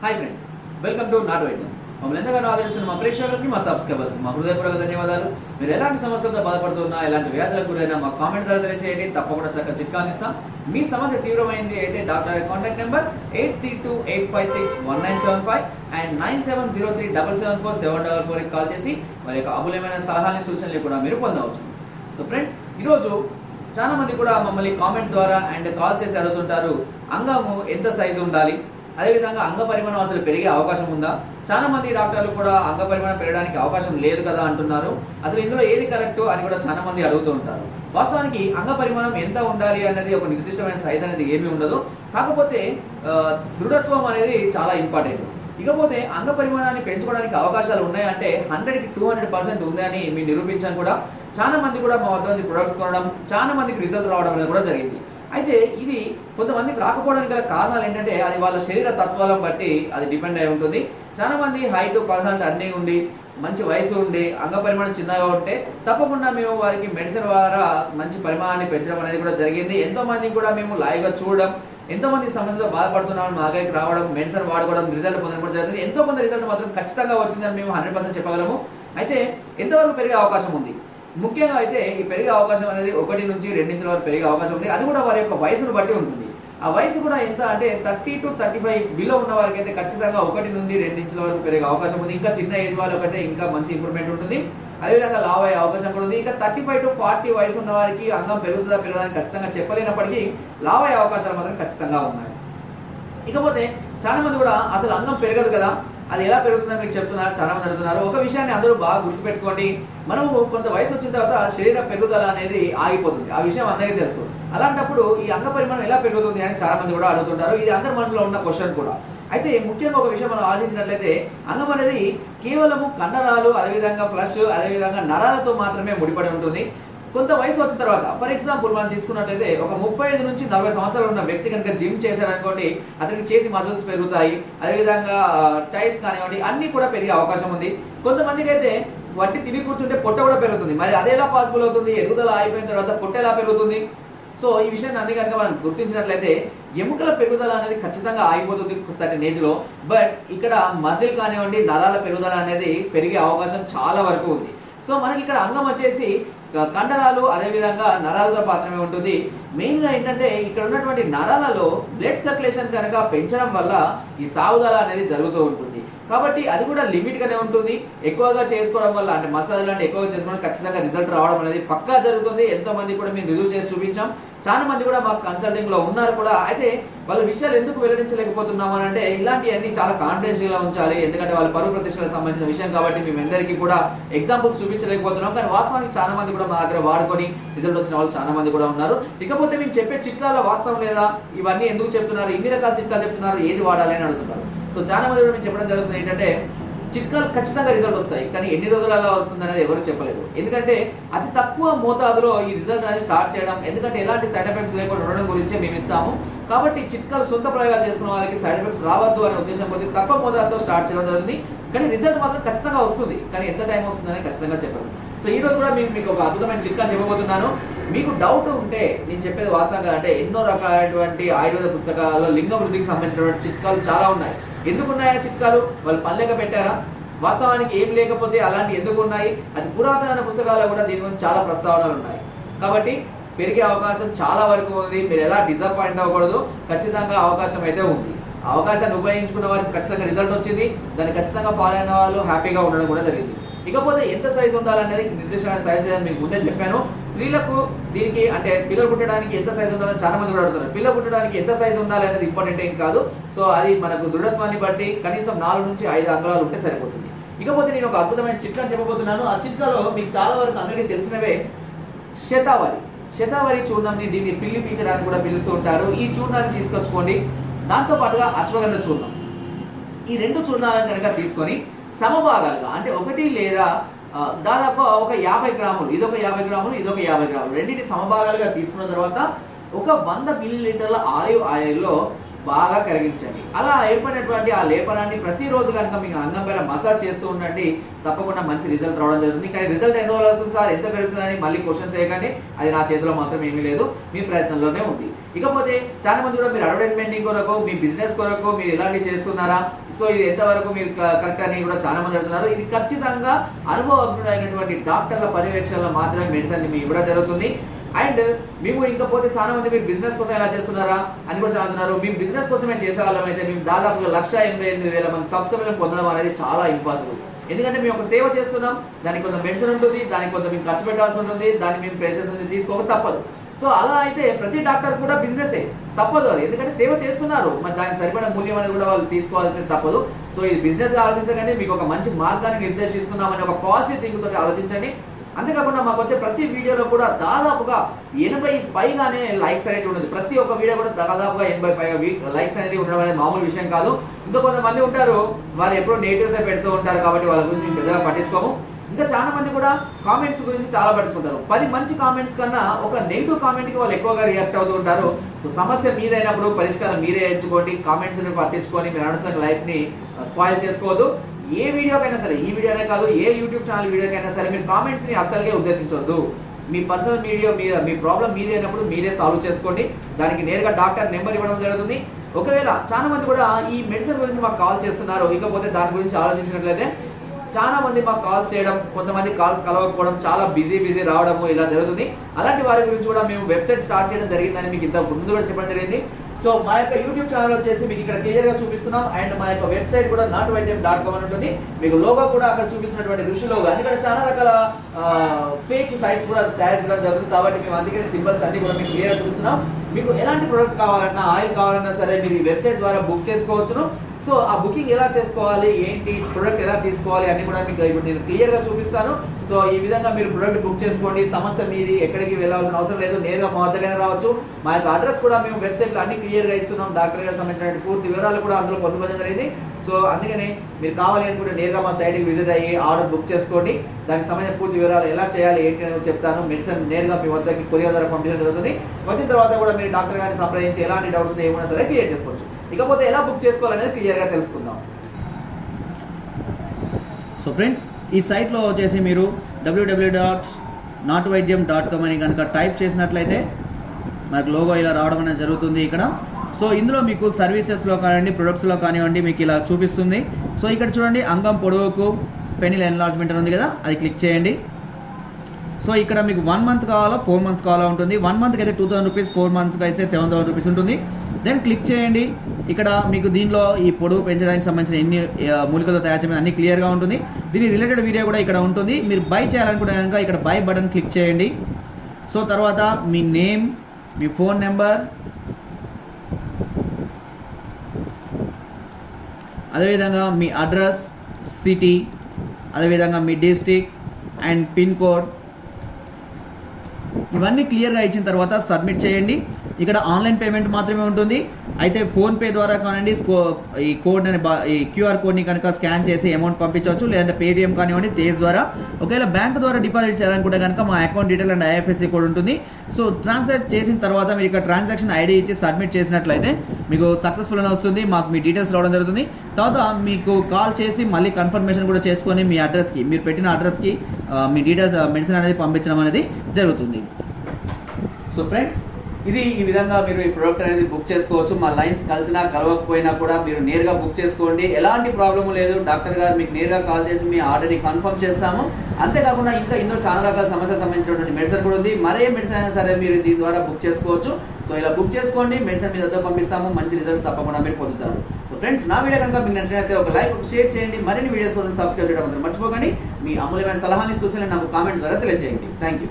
Hi friends welcome to నాట్ వైద్యం మమ్మల్ని ఎంతగానో ఆదరిస్తున్న మా ప్రేక్షకులకి మా సబ్స్క్రైబర్స్ మా హృదయపూర్వక ధన్యవాదాలు. మీరు ఎలాంటి సమస్యలతో బాధపడుతున్నా ఎలాంటి వ్యాధులకు గురైనా మా కామెంట్ ద్వారా తెలియజేయండి తప్పకుండా చక్కగా చిట్కా అందిస్తాం. మీ సమస్య తీవ్రమైంది అయితే doctor contact number eight three two eight five six one nine seven five and nine seven zero three double seven four seven double ఫోర్కి కాల్ చేసి వారి యొక్క అమూల్యమైన సలహాలని సూచనలు కూడా మీరు పొందవచ్చు. సో ఫ్రెండ్స్ ఈరోజు చాలా మంది కూడా మమ్మల్ని కామెంట్ ద్వారా అండ్ కాల్ చేసి అడుగుతుంటారు అంగము ఎంత సైజు ఉండాలి? అదేవిధంగా అంగ పరిమాణం అసలు పెరిగే అవకాశం ఉందా? చాలా మంది డాక్టర్లు కూడా అంగ పరిమాణం పెరగడానికి అవకాశం లేదు కదా అంటున్నారు. అసలు ఇందులో ఏది కరెక్ట్ అని కూడా చాలా మంది అడుగుతూ ఉంటారు. వాస్తవానికి అంగ పరిమాణం ఎంత ఉండాలి అనేది ఒక నిర్దిష్టమైన సైజ్ అనేది ఏమీ ఉండదు. కాకపోతే దృఢత్వం అనేది చాలా ఇంపార్టెంట్ ఇకపోతే అంగ పరిమాణాన్ని పెంచుకోవడానికి అవకాశాలు ఉన్నాయంటే హండ్రెడ్కి టూ హండ్రెడ్ పర్సెంట్ ఉందని మీరు నిరూపించాను కూడా. చాలా మంది కూడా మా వద్ద నుంచి ప్రొడక్ట్స్ కొనడం చాలా మందికి రిజల్ట్ రావడం అనేది కూడా జరిగింది. అయితే ఇది కొంతమందికి రాకపోవడానికి గల కారణాలు ఏంటంటే అది వాళ్ళ శరీర తత్వాలను బట్టి అది డిపెండ్ అయి ఉంటుంది. చాలా మంది హైట్ పర్సెంట్ అన్నీ ఉండి మంచి వయసు ఉండి అంగ పరిమాణం చిన్నగా ఉంటే తప్పకుండా మేము వారికి మెడిసిన్ ద్వారా మంచి పరిమాణాన్ని పెంచడం అనేది కూడా జరిగింది. ఎంతో మంది కూడా మేము లైవ్గా చూడడం ఎంతో మంది సమస్యతో బాధపడుతున్నాం మా దగ్గరికి రావడం మెడిసిన్ వాడుకోవడం రిజల్ట్ పొందడం కూడా జరిగింది. ఎంతో కొంత రిజల్ట్ మాత్రం ఖచ్చితంగా వచ్చిందని మేము హండ్రెడ్ పర్సెంట్ చెప్పగలము. అయితే ఎంతవరకు పెరిగే అవకాశం ఉంది? ముఖ్యంగా అయితే ఈ పెరిగే అవకాశం అనేది ఒకటి నుంచి రెండించుల వరకు పెరిగే అవకాశం ఉంది. అది కూడా వారి యొక్క వయసును బట్టి ఉంటుంది. ఆ వయసు కూడా ఎంత అంటే thirty to thirty five below ఉన్న వారికి అయితే ఖచ్చితంగా ఒకటి నుండి రెండించల వరకు పెరిగే అవకాశం ఉంది. ఇంకా చిన్న ఏజ్ వాళ్ళకంటే ఇంకా మంచి ఇంప్రూవ్మెంట్ ఉంటుంది. అదేవిధంగా లావ్ అయ్యే అవకాశం కూడా ఉంది. ఇంకా థర్టీ ఫైవ్ టు ఫార్టీ వయసు ఉన్న వారికి అంగం పెరుగుతుందా పెరగదని ఖచ్చితంగా చెప్పలేనప్పటికీ లావ్ అయ్యే అవకాశాలు మాత్రం ఖచ్చితంగా ఉన్నాయి. ఇకపోతే చాలా మంది కూడా అసలు అంగం పెరగదు కదా. అది ఎలా పెరుగుతుందని మీకు చెప్తున్నారు చాలా మంది అడుగుతున్నారు. ఒక విషయాన్ని అందరూ బాగా గుర్తుపెట్టుకోండి. మనము కొంత వయసు వచ్చిన తర్వాత శరీర పెరుగుదల అనేది ఆగిపోతుంది. ఆ విషయం అందరికీ తెలుసు. అలాంటప్పుడు ఈ అంగ పరిమాణం ఎలా పెరుగుతుంది అని చాలా మంది కూడా అడుగుతుంటారు. ఇది అందరి మనసులో ఉన్న క్వశ్చన్ కూడా. అయితే ముఖ్యంగా ఒక విషయం మనం ఆలోచించినట్లయితే అంగం అనేది కేవలము కండరాలు అదేవిధంగా ఫ్లష్ అదేవిధంగా నరాలతో మాత్రమే ముడిపడి ఉంటుంది. కొంత వయసు వచ్చిన తర్వాత ఫర్ ఎగ్జాంపుల్ మనం తీసుకున్నట్లయితే ఒక ముప్పై ఐదు నుంచి నలభై సంవత్సరాలు ఉన్న వ్యక్తి కనుక జిమ్ చేశారనుకోండి అతనికి చేతి మజిల్స్ పెరుగుతాయి అదేవిధంగా టైర్స్ కానివ్వండి అన్ని కూడా పెరిగే అవకాశం ఉంది. కొంతమందికి అయితే వడ్డీ తిని కూర్చుంటే పొట్ట కూడా పెరుగుతుంది. మరి అది ఎలా పాసిబుల్ అవుతుంది? ఎదుగుదల అయిపోయిన తర్వాత పొట్ట ఎలా పెరుగుతుంది? సో ఈ విషయాన్ని అన్ని కనుక మనం గుర్తించినట్లయితే ఎముకల పెరుగుదల అనేది ఖచ్చితంగా ఆగిపోతుంది సర్టెన్ ఏజ్లో. బట్ ఇక్కడ మజిల్ కానివ్వండి నరాల పెరుగుదల అనేది పెరిగే అవకాశం చాలా వరకు ఉంది. సో మనకి ఇక్కడ అంగం వచ్చేసి కండరాలు అదేవిధంగా నరాలతో మాత్రమే ఉంటుంది. మెయిన్గా ఏంటంటే ఇక్కడ ఉన్నటువంటి నరాలలో బ్లడ్ సర్క్యులేషన్ కనుక పెంచడం వల్ల ఈ సాగుదల అనేది జరుగుతూ ఉంటుంది. కాబట్టి అది కూడా లిమిట్ గానే ఉంటుంది. ఎక్కువగా చేసుకోవడం వల్ల అంటే మసాజ్ లాంటి ఎక్కువగా చేసుకోవడం ఖచ్చితంగా రిజల్ట్ రావడం అనేది పక్కా జరుగుతుంది. ఎంతో మంది కూడా మేము రుజువు చేసి చూపించాం. చాలా మంది కూడా మాకు కన్సల్టింగ్లో ఉన్నారు కూడా. అయితే వాళ్ళ విషయాలు ఎందుకు వెల్లడించలేకపోతున్నాం అని అంటే ఇలాంటివన్నీ చాలా కాన్ఫిడెన్షియల్గా ఉంచాలి. ఎందుకంటే వాళ్ళ పరువు ప్రతిష్టలకు సంబంధించిన విషయం కాబట్టి మేము అందరికీ కూడా ఎగ్జాంపుల్ చూపించలేకపోతున్నాం. కానీ వాస్తవానికి చాలా మంది కూడా మా దగ్గర వాడుకొని రిజల్ట్ వచ్చిన వాళ్ళు చాలా మంది కూడా ఉన్నారు. ఇకపోతే మేము చెప్పే చిట్కాల వాస్తవం లేదా? ఇవన్నీ ఎందుకు చెప్తున్నారు? ఇన్ని రకాల చిట్కాలు చెప్తున్నారు? ఏది వాడాలి అని అడుగుతున్నారు. సో చాలా మంది కూడా మేము చెప్పడం జరుగుతుంది ఏంటంటే చిట్కాలు ఖచ్చితంగా రిజల్ట్ వస్తాయి కానీ ఎన్ని రోజులు అలా వస్తుంది అనేది ఎవరు చెప్పలేదు. ఎందుకంటే అతి తక్కువ మోతాదులో ఈ రిజల్ట్ అనేది స్టార్ట్ చేయడం ఎందుకంటే ఎలాంటి సైడ్ ఎఫెక్ట్స్ లేకుండా ఉండడం గురించే మేము ఇస్తాము. కాబట్టి చిట్కాలు సొంత ప్రయోగాలు చేసుకున్న వాళ్ళకి సైడ్ ఎఫెక్ట్స్ రావద్దు అనే ఉద్దేశం కొద్దిగా తక్కువ మోతాదుతో స్టార్ట్ చేయడం జరుగుతుంది. కానీ రిజల్ట్ మాత్రం ఖచ్చితంగా వస్తుంది. కానీ ఎంత టైం వస్తుందని ఖచ్చితంగా చెప్పదు సో ఈ రోజు కూడా మీకు మీకు ఒక అద్భుతమైన చిట్కా చెప్పబోతున్నాను. మీకు డౌట్ ఉంటే నేను చెప్పేది వాస్తవంగా అంటే ఎన్నో రకాలైనటువంటి ఆయుర్వేద పుస్తకాలలో లింగ వృద్ధికి సంబంధించినటువంటి చిట్కాలు చాలా ఉన్నాయి. ఎందుకు ఉన్నాయా చిట్కాలు? వాళ్ళు పల్లెక పెట్టారా? వాస్తవానికి ఏం లేకపోతే అలాంటి ఎందుకు ఉన్నాయి? అది పురాతన పుస్తకాల్లో కూడా దీని గురించి చాలా ప్రస్తావనలు ఉన్నాయి. కాబట్టి పెరిగే అవకాశం చాలా వరకు ఉంది. మీరు ఎలా డిసప్పాయింట్ అవ్వకూడదు? ఖచ్చితంగా అవకాశం అయితే ఉంది. అవకాశాన్ని ఉపయోగించుకున్న వారికి ఖచ్చితంగా రిజల్ట్ వచ్చింది. దాన్ని ఖచ్చితంగా ఫాలో అయిన వాళ్ళు హ్యాపీగా ఉండడం కూడా జరిగింది. ఇకపోతే ఎంత సైజ్ ఉండాలనేది నిర్దిష్టమైన సైజ్ మీకు ముందే చెప్పాను. స్త్రీలకు దీనికి అంటే పిల్లలు పుట్టడానికి ఎంత సైజ్ ఉండాలని చాలా మంది కూడా అడుగుతున్నారు. పిల్ల పుట్టడానికి ఎంత సైజ్ ఉండాలి అనేది ఇంపార్టెంట్ ఏం కాదు. సో అది మనకు దృఢత్వాన్ని బట్టి కనీసం నాలుగు నుంచి ఐదు అంగళాలు ఉంటే సరిపోతుంది. ఇకపోతే నేను ఒక అద్భుతమైన చిట్కా చెప్పబోతున్నాను. ఆ చిట్కాలో మీకు చాలా వరకు అందరికీ తెలిసినవే శతావరి శతావరి చూర్ణంని దీన్ని పిల్లి పీచడానికి కూడా పిలుస్తూ ఉంటారు. ఈ చూర్ణాన్ని తీసుకొచ్చుకోండి. దాంతో పాటుగా అశ్వగంధ చూర్ణం. ఈ రెండు చూర్ణాలను కనుక తీసుకొని సమభాగాలుగా అంటే ఒకటి లేదా దాదాపు ఒక యాభై గ్రాములు ఇదొక యాభై గ్రాములు ఇదొక యాభై గ్రాములు. రెండింటి సమభాగాలుగా తీసుకున్న తర్వాత ఒక వంద మిల్లీ లీటర్ల ఆలివ్ ఆయిల్లో బాగా కరిగించండి. అలా ఏర్పడినటువంటి ఆ లేపనాన్ని ప్రతిరోజు కనుక మీకు అన్నం పైన మసాజ్ చేస్తూ ఉండండి. తప్పకుండా మంచి రిజల్ట్ రావడం జరుగుతుంది. కానీ రిజల్ట్ ఎన్ని రోజులు వస్తుంది సార్? ఎంత పెరుగుతుందని మళ్ళీ క్వశ్చన్స్ వేయకండి. అది నా చేతిలో మాత్రం ఏమీ లేదు. మీ ప్రయత్నంలోనే ఉంది. ఇకపోతే చాలా మంది కూడా మీరు అడ్వర్టైజ్మెంట్ కొరకు మీ బిజినెస్ కొరకు మీరు ఇలాంటివి చేస్తున్నారా? సో ఇది ఎంతవరకు మీరు కరెక్ట్ అని కూడా చాలా మంది అడుగుతున్నారు. ఇది ఖచ్చితంగా అనుభవజ్ఞుడైనటువంటి డాక్టర్ల పర్యవేక్షణలో మాత్రమే మెడిసిన్ మీ ఇవ్వడం జరుగుతుంది. అండ్ మేము ఇంకపోతే చాలా మంది మీరు బిజినెస్ కోసం ఎలా చేస్తున్నారా అని కూడా చాలా మేము బిజినెస్ కోసమే చేసే వాళ్ళం అయితే మేము దాదాపుగా లక్ష ఎనభై ఎనిమిది వేల మంది సబ్స్క్రైబర్లను పొందడం అనేది చాలా ఇంపాసిబుల్ ఎందుకంటే మేము ఒక సేవ చేస్తున్నాం. దానికి కొంత మెడిసిన్ ఉంటుంది. దానికి కొంత మేము ఖర్చు పెట్టాల్సి ఉంటుంది. దాన్ని మేము ప్రెషర్స్ తీసుకోక తప్పదు. సో అలా అయితే ప్రతి డాక్టర్ కూడా బిజినెస్ తప్పదు అది. ఎందుకంటే సేవ చేస్తున్నారు. మరి దానికి సరిపడా మూల్యం అనేది కూడా వాళ్ళు తీసుకోవాల్సింది తప్పదు. సో ఇది బిజినెస్ ఆలోచించగానే మీకు ఒక మంచి మార్గాన్ని నిర్దేశిస్తున్నామని ఒక పాజిటివ్ థింక్ తోటి ఆలోచించండి. అంతేకాకుండా మాకు వచ్చే ప్రతి వీడియోలో కూడా దాదాపుగా ఎనభై పైగానే లైక్స్ అనేది ఉండదు ప్రతి ఒక్క వీడియో కూడా దాదాపుగా ఎనభై పైగా లైక్స్ అనేది ఉండడం అనేది మామూలు విషయం కాదు. ఇంకో కొంతమంది ఉంటారు. వారు ఎప్పుడూ నెగిటివ్స్ పెడుతూ ఉంటారు కాబట్టి వాళ్ళ గురించి మేము పెద్దగా పట్టించుకోము. ఇంకా చాలా మంది కూడా కామెంట్స్ గురించి చాలా పట్టించుకుంటారు. పది మంచి కామెంట్స్ కన్నా ఒక నెగిటివ్ కామెంట్కి వాళ్ళు ఎక్కువగా రియాక్ట్ అవుతూ ఉంటారు. సో సమస్య మీరైనప్పుడు పరిష్కారం మీరే ఎంచుకోండి. కామెంట్స్ పట్టించుకొని మీరు నడుస్తున్న లైఫ్ని స్పాయిల్ చేసుకోవద్దు. ఏ వీడియోకైనా సరే ఈ వీడియోనే కాదు ఏ యూట్యూబ్ ఛానల్ వీడియోకైనా సరే మీరు కామెంట్స్ని అస్సలుగా ఉద్దేశించొద్దు. మీ పర్సనల్ వీడియో మీద మీ ప్రాబ్లం మీదే అయినప్పుడు మీరే సాల్వ్ చేసుకోండి. దానికి నేరుగా డాక్టర్ నెంబర్ ఇవ్వడం జరుగుతుంది. ఒకవేళ చాలా మంది కూడా ఈ మెడిసిన్ గురించి మాకు కాల్ చేస్తున్నారు. ఇకపోతే దాని గురించి ఆలోచించినట్లయితే చాలా మంది మాకు కాల్స్ చేయడం కొంతమంది కాల్స్ కలవకపోవడం చాలా బిజీ బిజీ రావడము ఇలా జరుగుతుంది. అలాంటి వారి గురించి కూడా మేము వెబ్సైట్ స్టార్ట్ చేయడం జరిగిందని మీకు ఇంత ముందు కూడా చెప్పడం జరిగింది. సో మా యొక్క యూట్యూబ్ ఛానల్ వచ్చేసి మీకు ఇక్కడ క్లియర్గా చూపిస్తున్నాం. అండ్ మా యొక్క వెబ్సైట్ కూడా నాట్ వైద్యం డాట్ కామ్ అని ఉంటుంది. మీకు లోగో కూడా అక్కడ చూపిస్తున్నటువంటి ఋషి లోగో అందుకని చాలా రకాల ఫేక్ సైట్స్ కూడా తయారు చేయడం జరుగుతుంది. కాబట్టి మేము అందుకని సింబల్స్ అన్ని కూడా మీకు క్లియర్ చూపిస్తున్నాం. మీకు ఎలాంటి ప్రొడక్ట్ కావాలన్నా ఆయిల్ కావాలన్నా సరే మీరు ఈ వెబ్సైట్ ద్వారా బుక్ చేసుకోవచ్చును. సో ఆ బుకింగ్ ఎలా చేసుకోవాలి ఏంటి ప్రొడక్ట్ ఎలా తీసుకోవాలి అన్ని కూడా మీకు ఇప్పుడు నేను క్లియర్గా చూపిస్తాను. సో ఈ విధంగా మీరు ప్రొడక్ట్ బుక్ చేసుకోండి. సమస్య మీది ఎక్కడికి వెళ్ళాల్సిన అవసరం లేదు. నేరుగా మా వద్దకైనా రావచ్చు. మా యొక్క అడ్రస్ కూడా మేము వెబ్సైట్లో అన్ని క్లియర్గా ఇస్తున్నాం. డాక్టర్ గారికి సంబంధించిన పూర్తి వివరాలు కూడా అందులో పొందుపరచడం జరిగింది. సో అందుకని మీరు కావాలి అనుకుంటే నేరుగా మా సైట్కి విజిట్ అయ్యి ఆర్డర్ బుక్ చేసుకోండి. దానికి సంబంధించిన పూర్తి వివరాలు ఎలా చేయాలి ఏంటి అని చెప్తాను. మెడిసిన్ నేరుగా మీ వద్దకి కొరియర్ ద్వారా పంపించడం జరుగుతుంది. వచ్చిన తర్వాత కూడా మీరు డాక్టర్ గారిని సంప్రదించి ఎలాంటి డౌట్స్ ఏమైనా సరే క్లియర్ చేసుకోవచ్చు. ఇకపోతే ఎలా బుక్ చేసుకోవాలనేది క్లియర్గా తెలుసుకుందాం. సో ఫ్రెండ్స్ ఈ సైట్లో వచ్చేసి మీరు డబ్ల్యూడబ్ల్యూ డాట్ నాట్ వైద్యం డాట్ కామ్ అని కనుక టైప్ చేసినట్లయితే మనకు లోగో ఇలా రావడం అనేది జరుగుతుంది ఇక్కడ. సో ఇందులో మీకు సర్వీసెస్లో కానివ్వండి ప్రొడక్ట్స్లో కానివ్వండి మీకు ఇలా చూపిస్తుంది. సో ఇక్కడ చూడండి అంగం పొడవుకు పెనిల్ ఎన్లార్జ్మెంట్ అని ఉంది కదా అది క్లిక్ చేయండి. సో ఇక్కడ మీకు వన్ మంత్ కావాలా ఫోర్ మంత్స్ కావాలా ఉంటుంది. వన్ మంత్కి అయితే టూ థౌసండ్ రూపీస్ ఫోర్ మంత్స్కి అయితే సెవెన్ థౌసండ్ రూపీస్ ఉంటుంది. దెన్ క్లిక్ చేయండి. ఇక్కడ మీకు దీనిలో ఈ పొడవు పెంచడానికి సంబంధించిన ఎన్ని మూలికలతో తయారు చేయడం అన్ని క్లియర్గా ఉంటుంది. దీని రిలేటెడ్ వీడియో కూడా ఇక్కడ ఉంటుంది. మీరు బై చేయాలనుకుంటే కనుక ఇక్కడ బై బటన్ క్లిక్ చేయండి. సో తర్వాత మీ నేమ్ మీ ఫోన్ నెంబర్ అదేవిధంగా మీ అడ్రస్ సిటీ అదేవిధంగా మీ డిస్టిక్ అండ్ పిన్ కోడ్ ఇవన్నీ క్లియర్గా ఇచ్చిన తర్వాత సబ్మిట్ చేయండి. ఇక్కడ ఆన్లైన్ పేమెంట్ మాత్రమే ఉంటుంది. అయితే ఫోన్పే ద్వారా కానివ్వండి ఈ కోడ్ అని ఈ క్యూఆర్ కోడ్ని కనుక స్కాన్ చేసి అమౌంట్ పంపించవచ్చు లేదంటే పేటిఎం కానివ్వండి తేజ్ ద్వారా. ఒకవేళ బ్యాంక్ ద్వారా డిపాజిట్ చేయాలనుకుంటే కనుక మా account detail and IFSC code ఉంటుంది. సో ట్రాన్సాక్ట్ చేసిన తర్వాత మీరు ఇక్కడ ట్రాన్సాక్షన్ ఐడి ఇచ్చి సబ్మిట్ చేసినట్లయితే మీకు సక్సెస్ఫుల్ అని వస్తుంది. మాకు మీ డీటెయిల్స్ రావడం జరుగుతుంది. తర్వాత మీకు కాల్ చేసి మళ్ళీ కన్ఫర్మేషన్ కూడా చేసుకొని మీ అడ్రస్కి మీరు పెట్టిన అడ్రస్కి మీ డీటెయిల్స్ మెడిసిన్ అనేది పంపించడం అనేది జరుగుతుంది. సో ఫ్రెండ్స్ ఇది ఈ విధంగా మీరు ఈ ప్రోడక్ట్ అనేది బుక్ చేసుకోవచ్చు. మా లైన్స్ కలిసినా కలవకపోయినా కూడా మీరు నేరుగా బుక్ చేసుకోండి. ఎలాంటి ప్రాబ్లము లేదు. డాక్టర్ గారు మీకు నేరుగా కాల్ చేసి మీ ఆర్డర్ని కన్ఫర్మ్ చేస్తాము. అంతేకాకుండా ఇంకా ఇందులో చాలా రకాల సమస్యలకు సంబంధించినటువంటి మెడిసిన్ కూడా ఉంది. మరే మెడిసిన్ అయినా సరే మీరు దీని ద్వారా బుక్ చేసుకోవచ్చు. సో ఇలా బుక్ చేసుకోండి. మెడిసిన్ మీ దగ్గర పంపిస్తాము. మంచి రిజల్ట్ తప్పకుండా మీరు పొందుతారు. సో ఫ్రెండ్స్ నా వీడియో కనుక మీకు నచ్చినట్లయితే ఒక లైక్ షేర్ చేయండి. మరిన్ని వీడియోస్ కోసం సబ్స్క్రైబ్ చేయడం మాత్రం మర్చిపోకండి. మీ అమూల్యమైన సలహాలని సూచనలు నాకు కామెంట్ ద్వారా తెలియజేయండి థ్యాంక్ యూ